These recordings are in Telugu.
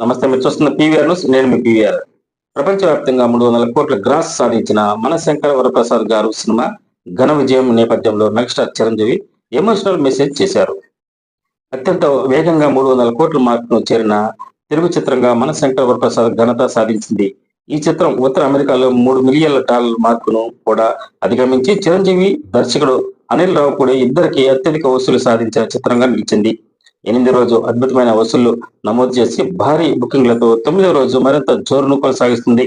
నమస్తే మీరు చూస్తున్న పీవీఆర్ న్యూస్ నేను మీ పీవీఆర్. ప్రపంచవ్యాప్తంగా మూడు వందల కోట్ల గ్రాస్ సాధించిన మన మనశంకర వరప్రసాద్ గారు సినిమా ఘన విజయం నేపథ్యంలో మెగాస్టార్ చిరంజీవి ఎమోషనల్ మెసేజ్ చేశారు. అత్యంత వేగంగా మూడు వందల కోట్ల మార్కును చేరిన తెలుగు చిత్రంగా మన శంకర వరప్రసాద్ ఘనత సాధించింది. ఈ చిత్రం ఉత్తర అమెరికాలో మూడు మిలియన్ల డాలర్ మార్కును కూడా అధిగమించి చిరంజీవి దర్శకుడు అనిల్ రావు కూడా ఇద్దరికి అత్యధిక వసూలు సాధించిన చిత్రంగా నిలిచింది. ఎనిమిది రోజు అద్భుతమైన వసూళ్ళు నమోదు చేసి భారీ బుకింగ్లతో తొమ్మిదో రోజు మరింత జోరును కొనసాగిస్తుంది.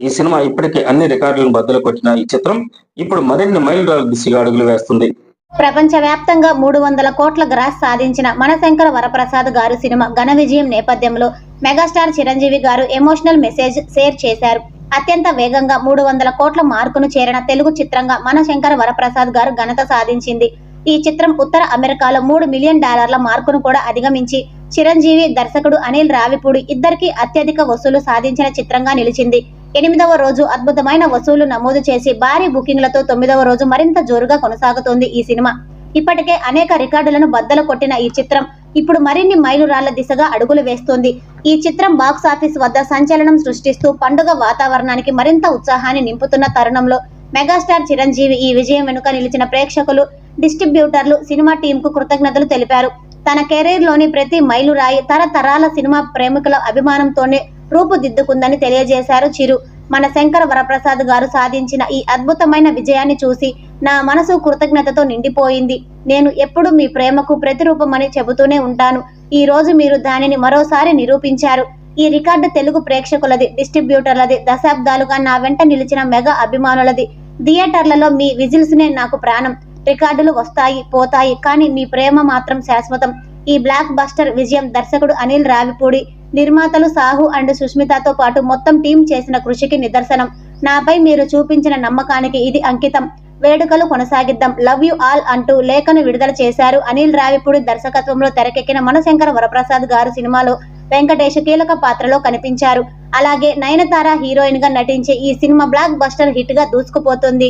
ఈ సినిమా ఇప్పటికే అన్ని రికార్డులను బద్దలు కొట్టిన ఈ చిత్రం ఇప్పుడు మరిన్ని మైలురాళ్ళ దిశగా అడుగులు వేస్తుంది. ప్రపంచవ్యాప్తంగా మూడు వందల కోట్ల గ్రాస్ సాధించిన మనశంకర వరప్రసాద్ గారు సినిమా ఘన విజయం నేపథ్యంలో మెగాస్టార్ చిరంజీవి గారు ఎమోషనల్ మెసేజ్ షేర్ చేశారు. అత్యంత వేగంగా మూడు వందల కోట్ల మార్కును చేరిన తెలుగు చిత్రంగా మనశంకర వరప్రసాద్ గారు ఘనత సాధించింది. ఈ చిత్రం ఉత్తర అమెరికాలో మూడు మిలియన్ డాలర్ల మార్కును కూడా అధిగమించి చిరంజీవి దర్శకుడు అనిల్ రావిపూడి ఇద్దరికి అత్యధిక వసూలు సాధించిన చిత్రంగా నిలిచింది. ఎనిమిదవ రోజు అద్భుతమైన వసూలు నమోదు చేసి భారీ బుకింగ్లతో తొమ్మిదవ రోజు మరింత జోరుగా కొనసాగుతోంది ఈ సినిమా. ఇప్పటికే అనేక రికార్డులను బద్దలు కొట్టిన ఈ చిత్రం ఇప్పుడు మరిన్ని మైలురాళ్ళ దిశగా అడుగులు వేస్తోంది. ఈ చిత్రం బాక్స్ ఆఫీస్ వద్ద సంచలనం సృష్టిస్తూ పండుగ వాతావరణానికి మరింత ఉత్సాహాన్ని నింపుతున్న తరుణంలో మెగాస్టార్ చిరంజీవి ఈ విజయం వెనుక నిలిచిన ప్రేక్షకులు డిస్ట్రిబ్యూటర్లు సినిమా టీంకు కృతజ్ఞతలు తెలిపారు. తన కెరీర్లోని ప్రతి మైలురాయి తరతరాల సినిమా ప్రేమికుల అభిమానంతోనే రూపుదిద్దుకుందని తెలియజేశారు చిరు. మన శంకర వరప్రసాద్ గారు సాధించిన ఈ అద్భుతమైన విజయాన్ని చూసి నా మనసు కృతజ్ఞతతో నిండిపోయింది. నేను ఎప్పుడు మీ ప్రేమకు ప్రతిరూపమని చెబుతూనే ఉంటాను. ఈ రోజు మీరు దానిని మరోసారి నిరూపించారు. ఈ రికార్డు తెలుగు ప్రేక్షకులది డిస్ట్రిబ్యూటర్లది దశాబ్దాలుగా నా వెంట నిలిచిన మెగా అభిమానులది. థియేటర్లలో మీ విజిల్స్ నే నాకు ప్రాణం. రికార్డులు వస్తాయి పోతాయి కానీ మీ ప్రేమ మాత్రం శాశ్వతం. ఈ బ్లాక్ బస్టర్ విజయం దర్శకుడు అనిల్ రావిపూడి నిర్మాతలు సాహు అండ్ సుష్మితతో పాటు మొత్తం టీం చేసిన కృషికి నిదర్శనం. నాపై మీరు చూపించిన నమ్మకానికి ఇది అంకితం. వేడుకలు కొనసాగిద్దాం. లవ్ యు ఆల్ అంటూ లేఖను విడుదల చేశారు. అనిల్ రావిపూడి దర్శకత్వంలో తెరకెక్కిన మనశంకర వరప్రసాద్ గారు సినిమాలో వెంకటేష్ కీలక పాత్రలో కనిపించారు. అలాగే నయనతార హీరోయిన్గా నటించే ఈ సినిమా బ్లాక్ బస్టర్ హిట్గా దూసుకుపోతుంది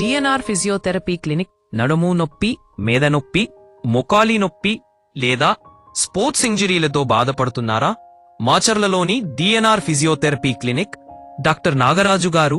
డిఎన్ఆర్ ఫిజియోథెరపీ క్లినిక్ నడుము నొప్పి మేద నొప్పి మొకాలి నొప్పి లేదా స్పోర్ట్స్ ఇంజరీలతో బాధపడుతున్నారా? మాచర్లలోని DNR physiotherapy clinic doctor Nagaraju garu